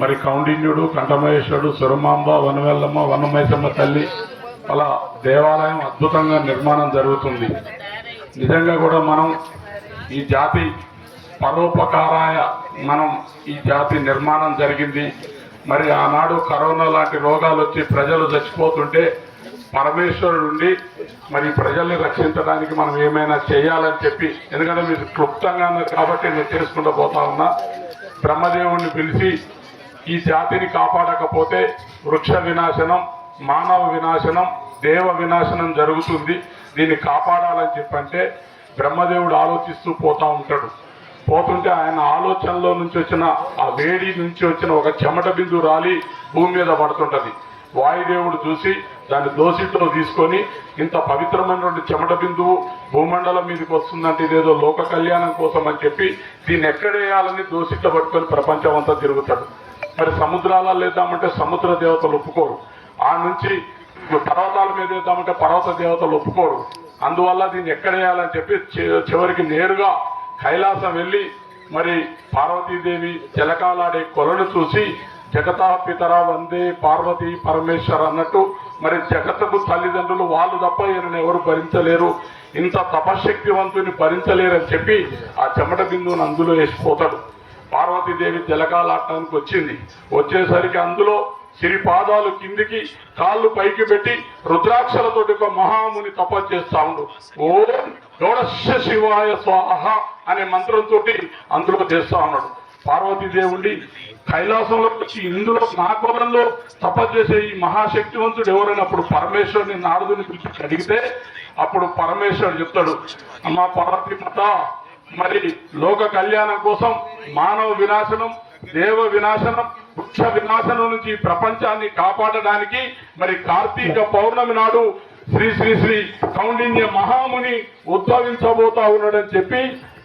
మరి కౌండిన్యుడు కంఠమహేశ్వరుడు సురమాంబ వనవెల్లమ్మ వనమైసమ్మ తల్లి అలా దేవాలయం అద్భుతంగా నిర్మాణం జరుగుతుంది. నిజంగా కూడా మనం ఈ జాతి పరోపకారాయ మనం ఈ జాతి నిర్మాణం జరిగింది. మరి ఆనాడు కరోనా లాంటి రోగాలు వచ్చి ప్రజలు చచ్చిపోతుంటే పరమేశ్వరుడు ఉండి మరి ప్రజల్ని రక్షించడానికి మనం ఏమైనా చేయాలని చెప్పి ఎందుకంటే మీరు క్లుప్తంగా కాబట్టి నేను చేసుకుంటూ పోతా ఉన్నా. బ్రహ్మదేవుణ్ణి పిలిచి ఈ జాతిని కాపాడకపోతే వృక్ష వినాశనం మానవ వినాశనం దేవ వినాశనం జరుగుతుంది. దీన్ని కాపాడాలని చెప్పంటే బ్రహ్మదేవుడు ఆలోచిస్తూ పోతా ఉంటాడు. పోతుంటే ఆయన ఆలోచనలో నుంచి వచ్చిన ఆ వేడి నుంచి వచ్చిన ఒక చెమట బిందు రాలి భూమి మీద పడుతుంటది. వాయుదేవుడు చూసి దాన్ని దోషితో తీసుకొని ఇంత పవిత్రమైనటువంటి చెమట బిందువు భూమండలం మీదకి వస్తుందంటే ఇదేదో లోక కళ్యాణం కోసం అని చెప్పి దీన్ని ఎక్కడేయాలని దోషిత పట్టుకొని ప్రపంచం అంతా తిరుగుతాడు. మరి సముద్రాలలో వేద్దామంటే సముద్ర దేవతలు ఒప్పుకోరు. ఆ నుంచి పర్వతాల మీద వేద్దామంటే పర్వత దేవతలు ఒప్పుకోరు. అందువల్ల దీన్ని ఎక్కడ వేయాలని చెప్పి చివరికి నేరుగా కైలాసం వెళ్ళి మరి పార్వతీదేవి జలకాలాడే కొలను చూసి జగతా పితర వందే పార్వతీ పరమేశ్వర్ అన్నట్టు మరి జగత్తుకు తల్లిదండ్రులు వాళ్ళు తప్ప ఈయనను ఎవరు భరించలేరు. ఇంత తపశక్తివంతుని భరించలేరని చెప్పి ఆ చెమట బిందువుని అందులో వేసిపోతాడు. పార్వతీదేవి తిలకాలాటానికి వచ్చింది. వచ్చేసరికి అందులో సిరి పాదాలు కిందికి కాళ్ళు పైకి పెట్టి రుద్రాక్షలతోటి ఒక మహాముని తపస్సు చేస్తా ఉండు. ఓం గౌడశ శివాయ స్వాహ అనే మంత్రంతో అందులో చేస్తా ఉన్నాడు. పార్వతీదేవుడి కైలాసంలో వచ్చి ఇందులో నాగవరంలో తపస్సు చేసే ఈ మహాశక్తివంతుడు ఎవరైనా అప్పుడు పరమేశ్వరుని నారదుని పిలిచి అడిగితే అప్పుడు పరమేశ్వరుడు చెప్తాడు అమ్మా పార్వతీ మాత మరి లోక కళ్యాణం కోసం మానవ వినాశనం దేవ వినాశనం వృక్ష వినాశనం నుంచి ప్రపంచాన్ని కాపాడడానికి మరి కార్తీక పౌర్ణమి నాడు శ్రీ శ్రీ శ్రీ కౌండిన్య మహాముని ఉద్భవించబోతా ఉన్నాడని చెప్పి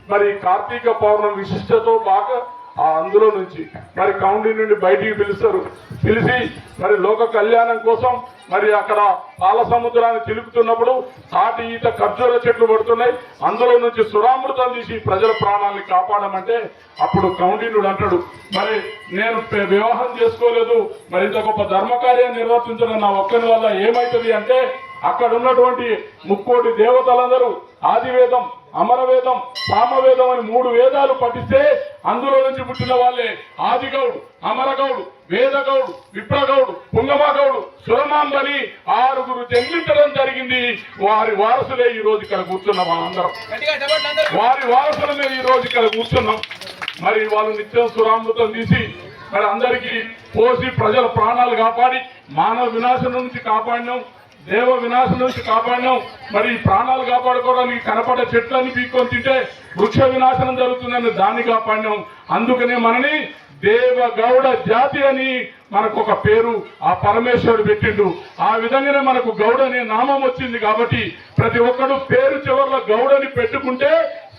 మరి కార్తీక పౌర్ణమి విశిష్టతో బాగా ఆ అందులో నుంచి. మరి కౌంటీ నుండి బయటికి పిలుస్తారు. పిలిచి మరి లోక కళ్యాణం కోసం మరి అక్కడ పాల సముద్రాన్ని చిలుకుతున్నప్పుడు తాటి ఈత ఖర్జూర చెట్లు పడుతున్నాయి. అందులో నుంచి సురామృతం తీసి ప్రజల ప్రాణాన్ని కాపాడమంటే అప్పుడు కౌండిన్యుడు అంటాడు మరి నేను వివాహం చేసుకోలేదు. మరి ఇంత గొప్ప ధర్మకార్యాన్ని నిర్వర్తించడం నా ఒక్కని వల్ల ఏమైతుంది అంటే అక్కడ ఉన్నటువంటి ముక్కోటి దేవతలందరూ ఆదివేదం అమరవేదం సామవేదం అని మూడు వేదాలు పఠిస్తే అందులో నుంచి పుట్టిన వాళ్ళే ఆదిగౌడు అమరగౌడు వేదగౌడు విప్రగౌడు పుంగమగౌడు సురమాంబని ఆరుగురు జన్మించడం జరిగింది. వారి వారసులే ఈ రోజు ఇక్కడ కూర్చున్నాం మనందరం. వారి వారసులమే ఈ రోజు ఇక్కడ కూర్చున్నాం. మరి వాళ్ళు నిత్యం సురామృతం తీసి మరి అందరికీ పోసి ప్రజల ప్రాణాలు కాపాడి మానవ వినాశనం నుంచి కాపాడినాం దేవ వినాశనం నుంచి కాపాడినాం. మరి ఈ ప్రాణాలు కాపాడుకోవడానికి కనపడే చెట్లన్నీ పీక్కొని తింటే వృక్ష వినాశనం జరుగుతుందని దాన్ని కాపాడినాం. అందుకనే మనని దేవగౌడ జాతి అని మనకు ఒక పేరు ఆ పరమేశ్వరుడు పెట్టిండు. ఆ విధంగానే మనకు గౌడ అనే నామం వచ్చింది కాబట్టి ప్రతి ఒక్కడు పేరు చివరిలో గౌడని పెట్టుకుంటే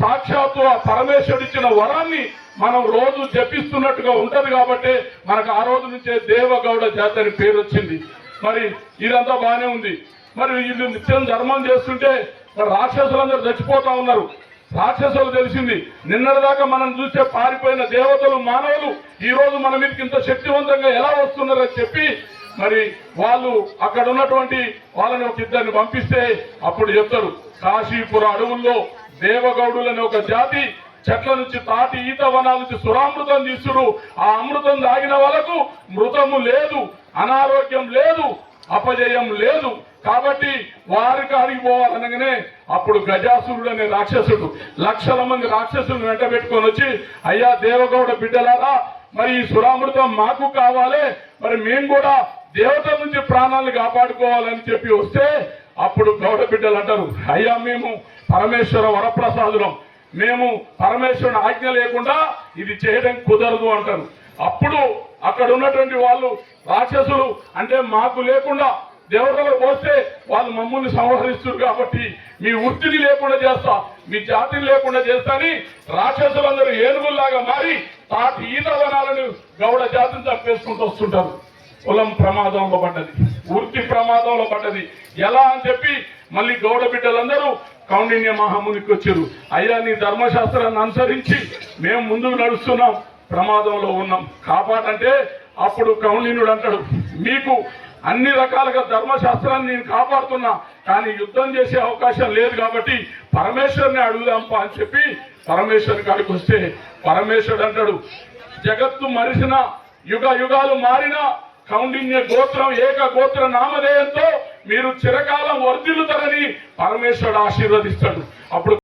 సాక్షాత్తు ఆ పరమేశ్వరుడు ఇచ్చిన వరాన్ని మనం రోజు జపిస్తున్నట్టుగా ఉంటది కాబట్టి మనకు ఆ రోజు నుంచే దేవగౌడ జాతి అని పేరు వచ్చింది. మరి ఇదంతా బాగానే ఉంది. మరి వీళ్ళు నిత్యం ధర్మం చేస్తుంటే రాక్షసులందరూ చచ్చిపోతా ఉన్నారు. రాక్షసులు తెలిసింది. నిన్నటిదాకా మనం చూస్తే పారిపోయిన దేవతలు మానవులు ఈ రోజు మన మీదకి ఇంత శక్తివంతంగా ఎలా వస్తున్నారని చెప్పి మరి వాళ్ళు అక్కడ ఉన్నటువంటి వాళ్ళని ఒక ఇద్దరిని పంపిస్తే అప్పుడు చెప్తారు కాశీపుర అడవుల్లో దేవగౌడులనే ఒక జాతి చెట్ల నుంచి తాటి ఈత వనాల నుంచి సురామృతం తీసుడు. ఆ అమృతం తాగిన వాళ్ళకు మృతము లేదు అనారోగ్యం లేదు అపజయం లేదు. కాబట్టి వారి కాడికి పోవాలనగానే అప్పుడు గజాసురుడు అనే రాక్షసుడు లక్షల మంది రాక్షసులను వెంట పెట్టుకొని వచ్చి అయ్యా దేవగౌడ బిడ్డలారా మరి ఈ సురామృతం మాకు కావాలి. మరి మేము కూడా దేవతల నుంచి ప్రాణాలు కాపాడుకోవాలని చెప్పి వస్తే అప్పుడు గౌడ బిడ్డలు అంటారు అయ్యా మేము పరమేశ్వర వరప్రసాదులం. మేము పరమేశ్వరుని ఆజ్ఞ లేకుండా ఇది చేయడం కుదరదు అంటారు. అప్పుడు అక్కడ ఉన్నటువంటి వాళ్ళు రాక్షసులు అంటే మాకు లేకుండా దేవతలు పోస్తే వాళ్ళు మమ్మల్ని సంహరిస్తారు కాబట్టి మీ వృత్తిని లేకుండా చేస్తా మీ జాతిని లేకుండా చేస్తాని రాక్షసులందరూ ఏనుగుల్లాగా మారి తాటి ఈత వనాలను గౌడ జాతిని చంపేసుకుంటూ వస్తుంటారు. కులం ప్రమాదంలో పడ్డది వృత్తి ప్రమాదంలో పడ్డది. ఎలా అని చెప్పి మళ్ళీ గౌడ బిడ్డలందరూ కౌండిన్య మహామునికి వచ్చారు. అయ్యా నీ ధర్మశాస్త్రాన్ని అనుసరించి మేము ముందుకు నడుస్తున్నాం. ప్రమాదంలో ఉన్నాం. కాపాడంటే అప్పుడు కౌండిన్యుడు అంటాడు మీకు అన్ని రకాలుగా ధర్మశాస్త్రాన్ని నేను కాపాడుతున్నా కానీ యుద్ధం చేసే అవకాశం లేదు కాబట్టి పరమేశ్వరుని అడుగుదాంపా అని చెప్పి పరమేశ్వరుని కాడికి వస్తే పరమేశ్వరుడు అంటాడు జగత్తు మరిసిన యుగ యుగాలు మారిన కౌండిన్య గోత్రం ఏక గోత్ర నామధేయంతో మీరు చిరకాలం వర్ధిల్లుతారని పరమేశ్వరుడు ఆశీర్వదిస్తాడు. అప్పుడు